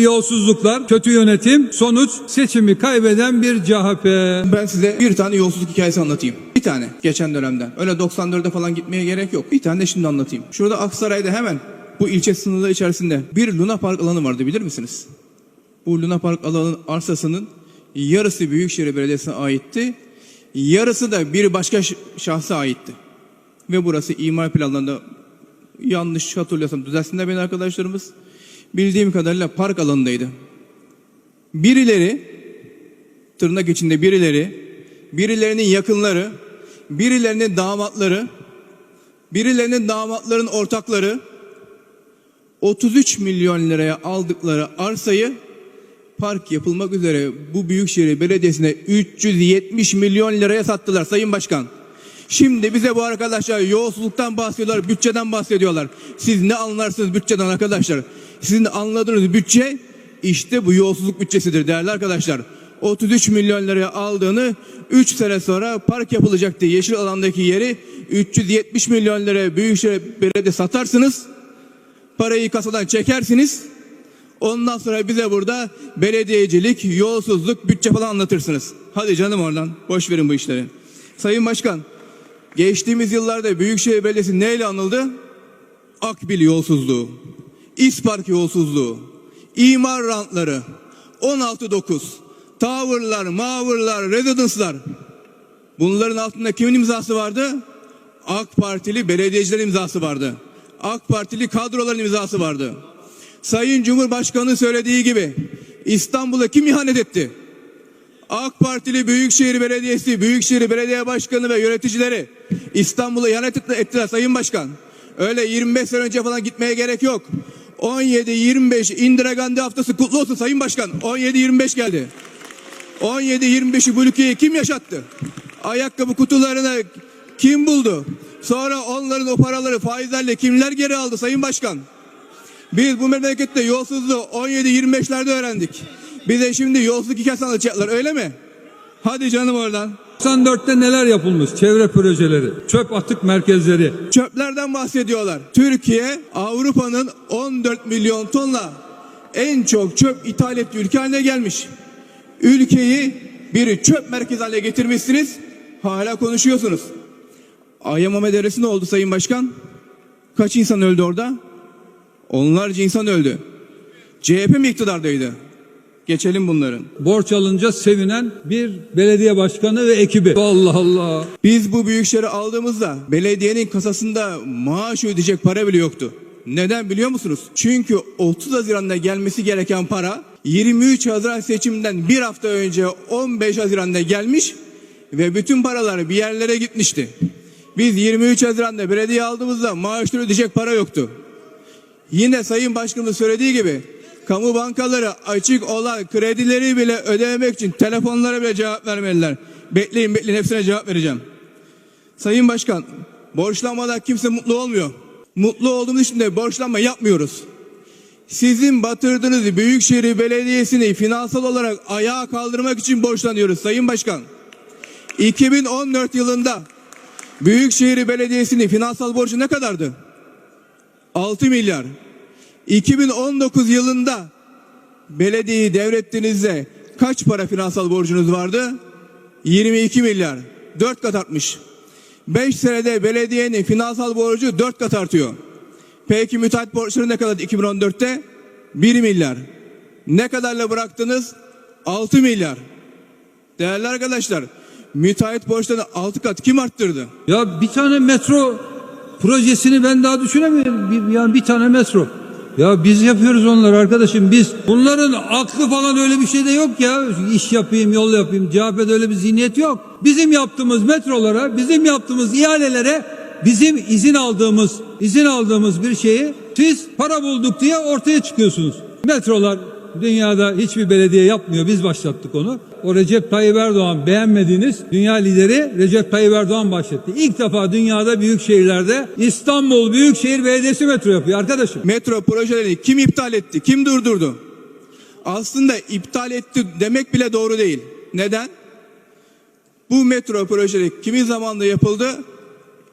Yolsuzluklar, kötü yönetim, sonuç seçimi kaybeden bir CHP. Ben size bir tane yolsuzluk hikayesi anlatayım. Bir tane geçen dönemden. Öyle 94'e falan gitmeye gerek yok. Bir tane de şimdi anlatayım. Şurada Aksaray'da hemen bu ilçe sınırları içerisinde bir Luna Park alanı vardı bilir misiniz? Bu Luna Park alanının arsasının yarısı Büyükşehir Belediyesi'ne aitti. Yarısı da bir başka şahsa aitti. Ve burası imar planlarında yanlış hatırlıyorsam düzelsinler beni arkadaşlarımız. Bildiğim kadarıyla park alanındaydı. Birileri tırnak içinde birileri, birilerinin yakınları, birilerinin damatları, birilerinin damatların ortakları 33 milyon liraya aldıkları arsayı park yapılmak üzere bu Büyükşehir Belediyesi'ne 370 milyon liraya sattılar Sayın Başkan. Şimdi bize bu arkadaşlar yolsuzluktan bahsediyorlar, bütçeden bahsediyorlar. Siz ne anlarsınız bütçeden arkadaşlar? Sizin anladığınız bütçe işte bu yolsuzluk bütçesidir değerli arkadaşlar. 33 milyon liraya aldığını 3 sene sonra park yapılacaktı yeşil alandaki yeri 370 milyon liraya Büyükşehir Belediye satarsınız. Parayı kasadan çekersiniz. Ondan sonra bize burada belediyecilik, yolsuzluk, bütçe falan anlatırsınız. Hadi canım oradan. Boş verin bu işleri. Sayın Başkan, geçtiğimiz yıllarda Büyükşehir Belediyesi neyle anıldı? Akbil yolsuzluğu, İspark yolsuzluğu, imar rantları, 16-9, towerlar, mavırlar, residence'lar. Bunların altında kimin imzası vardı? AK Partili belediyecilerin imzası vardı. AK Partili kadroların imzası vardı. Sayın Cumhurbaşkanı söylediği gibi İstanbul'a kim ihanet etti? AK Partili Büyükşehir Belediyesi, Büyükşehir Belediye Başkanı ve yöneticileri İstanbul'a ihanet etti- ettiler Sayın Başkan. Öyle 25 sene önce falan gitmeye gerek yok. 17-25 Indira Gandhi haftası kutlu olsun Sayın Başkan. 17-25 geldi. 17-25'i bu ülkeyi kim yaşattı? Ayakkabı kutularını kim buldu? Sonra onların o paraları faizlerle kimler geri aldı Sayın Başkan? Biz bu memlekette yolsuzluğu 17-25'lerde öğrendik. Bize şimdi yolsuzluk hikayesi anlatacaklar öyle mi? Hadi canım oradan. 94'te neler yapılmış? Çevre projeleri, çöp atık merkezleri. Çöplerden bahsediyorlar. Türkiye Avrupa'nın 14 milyon tonla en çok çöp ithal ettiği ülke haline gelmiş. Ülkeyi bir çöp merkezi haline getirmişsiniz. Hala konuşuyorsunuz. Ayamame Deresi ne oldu Sayın Başkan? Kaç insan öldü orada? Onlarca insan öldü. CHP mi iktidardaydı? Geçelim bunların. Borç alınca sevinen bir belediye başkanı ve ekibi. Allah Allah. Biz bu büyük şehri aldığımızda belediyenin kasasında maaş ödeyecek para bile yoktu. Neden biliyor musunuz? Çünkü 30 Haziran'da gelmesi gereken para 23 Haziran seçiminden bir hafta önce 15 Haziran'da gelmiş ve bütün paralar bir yerlere gitmişti. Biz 23 Haziran'da belediye aldığımızda maaşları ödeyecek para yoktu. Yine Sayın Başkanımız söylediği gibi kamu bankaları açık olan kredileri bile ödemek için telefonlara bile cevap vermediler. Bekleyin bekleyin hepsine cevap vereceğim. Sayın Başkan borçlanmadan kimse mutlu olmuyor. Mutlu olduğumuz için de borçlanma yapmıyoruz. Sizin batırdığınız Büyükşehir Belediyesi'ni finansal olarak ayağa kaldırmak için borçlanıyoruz Sayın Başkan. 2014 yılında Büyükşehir Belediyesi'nin finansal borcu ne kadardı? 6 milyar. 2019 yılında belediyeyi devrettiğinizde kaç para finansal borcunuz vardı? 22 milyar. 4 kat artmış. 5 senede belediyenin finansal borcu 4 kat artıyor. Peki müteahhit borçları ne kadar 2014'te? 1 milyar. Ne kadarla bıraktınız? 6 milyar. Değerli arkadaşlar, müteahhit borçlarını 6 kat kim arttırdı? Ya bir tane metro projesini ben daha düşünemiyorum. Yani bir tane metro. Ya biz yapıyoruz onları arkadaşım biz. Bunların aklı falan öyle bir şey de yok ya. İş yapayım, yol yapayım. CHP'de öyle bir zihniyet yok. Bizim yaptığımız metrolara, bizim yaptığımız ihalelere bizim izin aldığımız, izin aldığımız bir şeyi siz para bulduk diye ortaya çıkıyorsunuz. Metrolar Dünyada hiçbir belediye yapmıyor. Biz başlattık onu. O Recep Tayyip Erdoğan beğenmediğiniz dünya lideri Recep Tayyip Erdoğan başlattı. İlk defa dünyada büyük şehirlerde İstanbul Büyükşehir Belediyesi metro yapıyor arkadaşım. Metro projelerini kim iptal etti? Kim durdurdu? Aslında iptal etti demek bile doğru değil. Neden? Bu metro projeleri kimin zamanında yapıldı?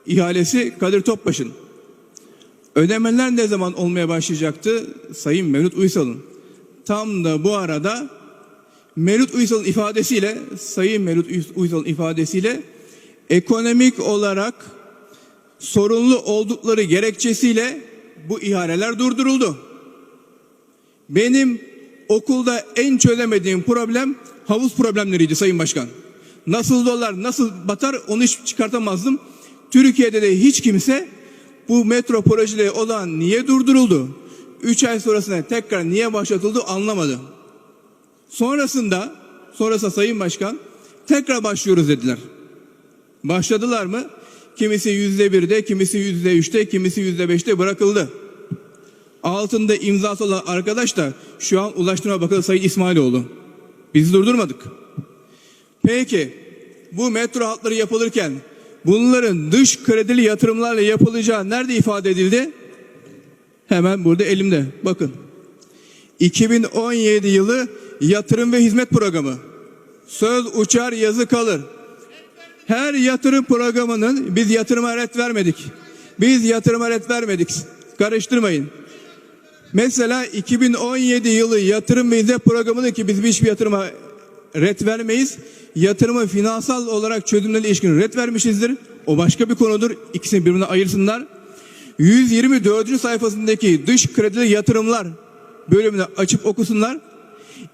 İhalesi Kadir Topbaş'ın. Ödemeler ne zaman olmaya başlayacaktı? Sayın Mevlüt Uysal'ın. tam da bu arada Mevlüt Uysal'ın ifadesiyle, Sayın Mevlüt Uysal'ın ifadesiyle ekonomik olarak sorunlu oldukları gerekçesiyle bu ihaleler durduruldu. Benim okulda en çözemediğim problem havuz problemleriydi Sayın Başkan. Nasıl dolar, nasıl batar onu hiç çıkartamazdım. Türkiye'de de hiç kimse bu metro projeleri olan niye durduruldu? 3 ay sonrasında tekrar niye başlatıldı anlamadı. Sonrasında, sonrasında Sayın Başkan tekrar başlıyoruz dediler. Başladılar mı? Kimisi yüzde birde, kimisi yüzde üçte, kimisi yüzde beşte bırakıldı. Altında imzası olan arkadaş da şu an Ulaştırma Bakanı Sayın İsmailoğlu. Biz durdurmadık. Peki bu metro hatları yapılırken bunların dış kredili yatırımlarla yapılacağı nerede ifade edildi? Hemen burada elimde. Bakın. 2017 yılı yatırım ve hizmet programı. Söz uçar yazı kalır. Her yatırım programının biz yatırıma ret vermedik. Biz yatırıma ret vermedik. Karıştırmayın. Mesela 2017 yılı yatırım ve hizmet programını ki biz hiçbir yatırıma ret vermeyiz. Yatırımı finansal olarak çözümlerle ilişkin ret vermişizdir. O başka bir konudur. İkisini birbirine ayırsınlar. 124. sayfasındaki dış kredili yatırımlar bölümünü açıp okusunlar.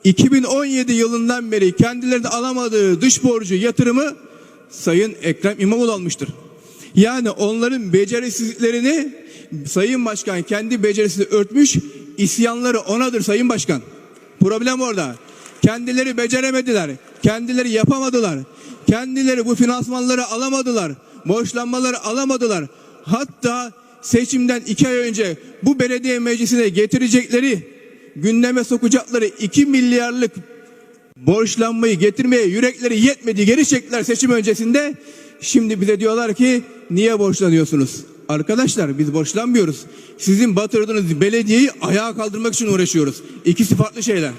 2017 yılından beri kendilerine alamadığı dış borcu yatırımı Sayın Ekrem İmamoğlu almıştır. Yani onların becerisizliklerini Sayın Başkan kendi becerisini örtmüş, isyanları onadır Sayın Başkan. Problem orada. Kendileri beceremediler, kendileri yapamadılar, kendileri bu finansmanları alamadılar, borçlanmaları alamadılar. Hatta seçimden iki ay önce bu belediye meclisine getirecekleri, gündeme sokacakları 2 milyarlık borçlanmayı getirmeye yürekleri yetmedi geri çektiler seçim öncesinde. Şimdi bize diyorlar ki niye borçlanıyorsunuz? Arkadaşlar biz borçlanmıyoruz. Sizin batırdığınız belediyeyi ayağa kaldırmak için uğraşıyoruz. İkisi farklı şeyler.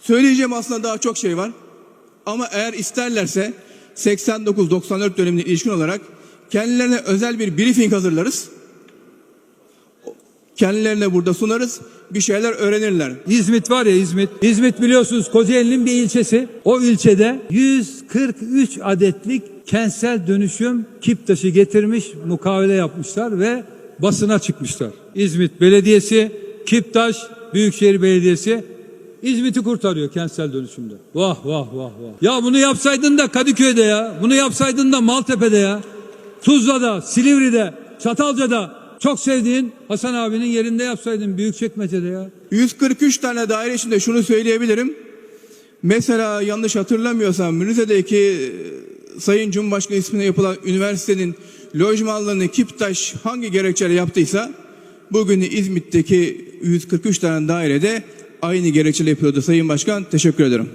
Söyleyeceğim aslında daha çok şey var. Ama eğer isterlerse 89-94 dönemine ilişkin olarak kendilerine özel bir briefing hazırlarız. Kendilerine burada sunarız. Bir şeyler öğrenirler. İzmit var ya İzmit. İzmit biliyorsunuz Kocaeli'nin bir ilçesi. O ilçede 143 adetlik kentsel dönüşüm Kiptaş'ı getirmiş, mukavele yapmışlar ve basına çıkmışlar. İzmit Belediyesi, Kiptaş, Büyükşehir Belediyesi İzmit'i kurtarıyor kentsel dönüşümde. Vah vah vah vah. Ya bunu yapsaydın da Kadıköy'de ya. Bunu yapsaydın da Maltepe'de ya. Tuzla'da, Silivri'de, Çatalca'da çok sevdiğin Hasan abinin yerinde yapsaydın Büyükçekmece'de ya. 143 tane daire içinde şunu söyleyebilirim. Mesela yanlış hatırlamıyorsam Rize'deki e, Sayın Cumhurbaşkanı ismine yapılan üniversitenin lojmanlarını Kiptaş hangi gerekçeyle yaptıysa bugün İzmit'teki 143 tane dairede aynı gerekçeyle yapıyordu Sayın Başkan. Teşekkür ederim.